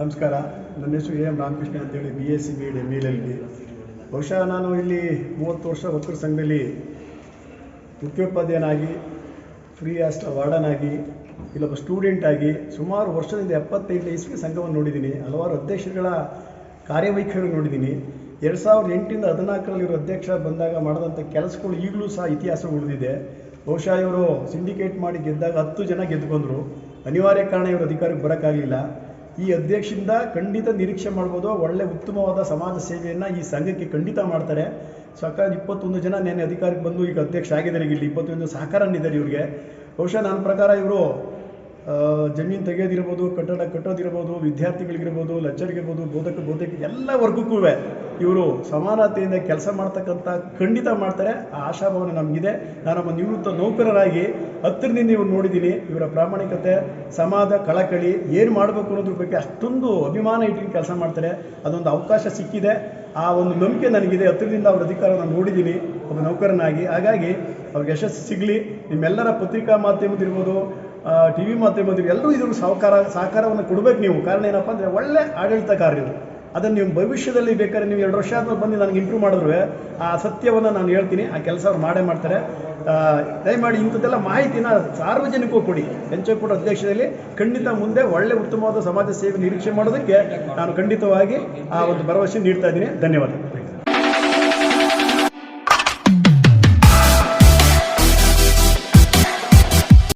ನನ್ನ ಹೆಸರು A M Ramakrishna ಅಂತೇಳಿ B S C B Ed M L L B ಬಹುಶಃ ನಾನು ಇಲ್ಲಿ ಮೂವತ್ತು ವರ್ಷ ಒಕ್ಕರ ಸಂಘದಲ್ಲಿ ಮುಖ್ಯೋಪಾಧ್ಯಾಯನಾಗಿ ಫ್ರೀ ಆಸ್ಟ್ರ ವಾರ್ಡನ್ ಆಗಿ ಇಲ್ಲೊಬ್ಬ ಸ್ಟೂಡೆಂಟ್ ಆಗಿ ಸುಮಾರು ವರ್ಷದಿಂದ ಎಪ್ಪತ್ತೈದನೇ ಇಸ್ವಿ ಸಂಘವನ್ನು ನೋಡಿದ್ದೀನಿ. ಹಲವಾರು ಅಧ್ಯಕ್ಷರುಗಳ ಕಾರ್ಯವೈಖರಿ ನೋಡಿದ್ದೀನಿ. ಎರಡು ಸಾವಿರದ ಎಂಟಿಂದ ಹದಿನಾಲ್ಕರಲ್ಲಿರೋ ಅಧ್ಯಕ್ಷ ಬಂದಾಗ ಮಾಡಿದಂಥ ಕೆಲಸಗಳು ಈಗಲೂ ಸಹ ಇತಿಹಾಸ ಉಳಿದಿದೆ. ಬಹುಶಃ ಇವರು ಸಿಂಡಿಕೇಟ್ ಮಾಡಿ ಗೆದ್ದಾಗ ಹತ್ತು ಜನ ಗೆದ್ದುಕೊಂಡ್ರು. ಅನಿವಾರ್ಯ ಕಾರಣ ಇವರು ಅಧಿಕಾರಕ್ಕೆ ಬರೋಕ್ಕಾಗಲಿಲ್ಲ. ಈ ಅಧ್ಯಕ್ಷಿಂದ ಖಂಡಿತ ನಿರೀಕ್ಷೆ ಮಾಡ್ಬೋದು. ಒಳ್ಳೆ ಉತ್ತಮವಾದ ಸಮಾಜ ಸೇವೆಯನ್ನು ಈ ಸಂಘಕ್ಕೆ ಖಂಡಿತ ಮಾಡ್ತಾರೆ. ಸರ್ಕಾರ ಇಪ್ಪತ್ತೊಂದು ಜನ ನೆನ್ನೆ ಅಧಿಕಾರಕ್ಕೆ ಬಂದು ಈಗ ಅಧ್ಯಕ್ಷ ಆಗಿದ್ದಾರೆ. ಇಲ್ಲಿ ಇಪ್ಪತ್ತೊಂದು ಸಹಕಾರ ನೀಡಿದ್ದಾರೆ ಇವರಿಗೆ. ಬಹುಶಃ ನನ್ನ ಪ್ರಕಾರ ಇವರು ಜಮೀನು ತೆಗೆಯೋದಿರ್ಬೋದು ಕಟ್ಟಡ ಕಟ್ಟೋದಿರ್ಬೋದು ವಿದ್ಯಾರ್ಥಿಗಳಿಗಿರ್ಬೋದು, ಲಚ್ಚರಿಗಿರ್ಬೋದು, ಬೋಧಕ ಬೋಧಕ ಎಲ್ಲ ವರ್ಗಕ್ಕೂ ಇವರು ಸಮಾನತೆಯಿಂದ ಕೆಲಸ ಮಾಡ್ತಕ್ಕಂಥ ಖಂಡಿತ ಮಾಡ್ತಾರೆ. ಆ ಆಶಾಭಾವನೆ ನಮಗಿದೆ. ನಾನೊಬ್ಬ ನಿವೃತ್ತ ನೌಕರರಾಗಿ ಹತ್ತಿರದಿಂದ ಇವ್ರು ನೋಡಿದ್ದೀನಿ ಇವರ ಪ್ರಾಮಾಣಿಕತೆ ಸಮಾಜ ಕಳಕಳಿ ಏನು ಮಾಡಬೇಕು ಅನ್ನೋದ್ರ ಬಗ್ಗೆ ಅಷ್ಟೊಂದು ಅಭಿಮಾನ ಇಟ್ಕೊಂಡು ಕೆಲಸ ಮಾಡ್ತಾರೆ. ಅದೊಂದು ಅವಕಾಶ ಸಿಕ್ಕಿದೆ. ಆ ಒಂದು ನಂಬಿಕೆ ನನಗಿದೆ. ಹತ್ತಿರದಿಂದ ಅವ್ರ ನಾನು ನೋಡಿದ್ದೀನಿ ಒಬ್ಬ ನೌಕರನಾಗಿ. ಹಾಗಾಗಿ ಅವ್ರಿಗೆ ಯಶಸ್ಸು ಸಿಗಲಿ. ನಿಮ್ಮೆಲ್ಲರ ಪತ್ರಿಕಾ ಮಾಧ್ಯಮದಿರ್ಬೋದು ಟಿ ವಿ ಮಾಧ್ಯಮದವರು ಎಲ್ಲರೂ ಇದ್ರ ಸಹಕಾರ ಸಹಕಾರವನ್ನು ಕೊಡಬೇಕು ನೀವು. ಕಾರಣ ಏನಪ್ಪ ಅಂದರೆ ಒಳ್ಳೆ ಆಡಳಿತಕಾರರು ಅದನ್ನು ನೀವು ಭವಿಷ್ಯದಲ್ಲಿ ಬೇಕಾದ್ರೆ ನೀವು ಎರಡು ವರ್ಷ ಆದ್ಮೇಲೆ ಬಂದು ನನಗೆ ಇಂಪ್ರೂವ್ ಮಾಡಿದ್ರು ಆ ಸತ್ಯವನ್ನು ನಾನು ಹೇಳ್ತೀನಿ. ಆ ಕೆಲಸ ಅವ್ರು ಮಾಡೇ ಮಾಡ್ತಾರೆ. ದಯಮಾಡಿ ಇಂಥದ್ದೆಲ್ಲ ಮಾಹಿತಿನ ಸಾರ್ವಜನಿಕಕ್ಕೂ ಕೊಡಿ. ಹೆಂಚೇಗೌಡ ಅಧ್ಯಕ್ಷದಲ್ಲಿ ಖಂಡಿತ ಮುಂದೆ ಒಳ್ಳೆ ಉತ್ತಮವಾದ ಸಮಾಜ ಸೇವೆ ನಿರೀಕ್ಷೆ ಮಾಡೋದಕ್ಕೆ ನಾನು ಖಂಡಿತವಾಗಿ ಆ ಒಂದು ಭರವಸೆ ನೀಡ್ತಾ ಇದ್ದೀನಿ. ಧನ್ಯವಾದ.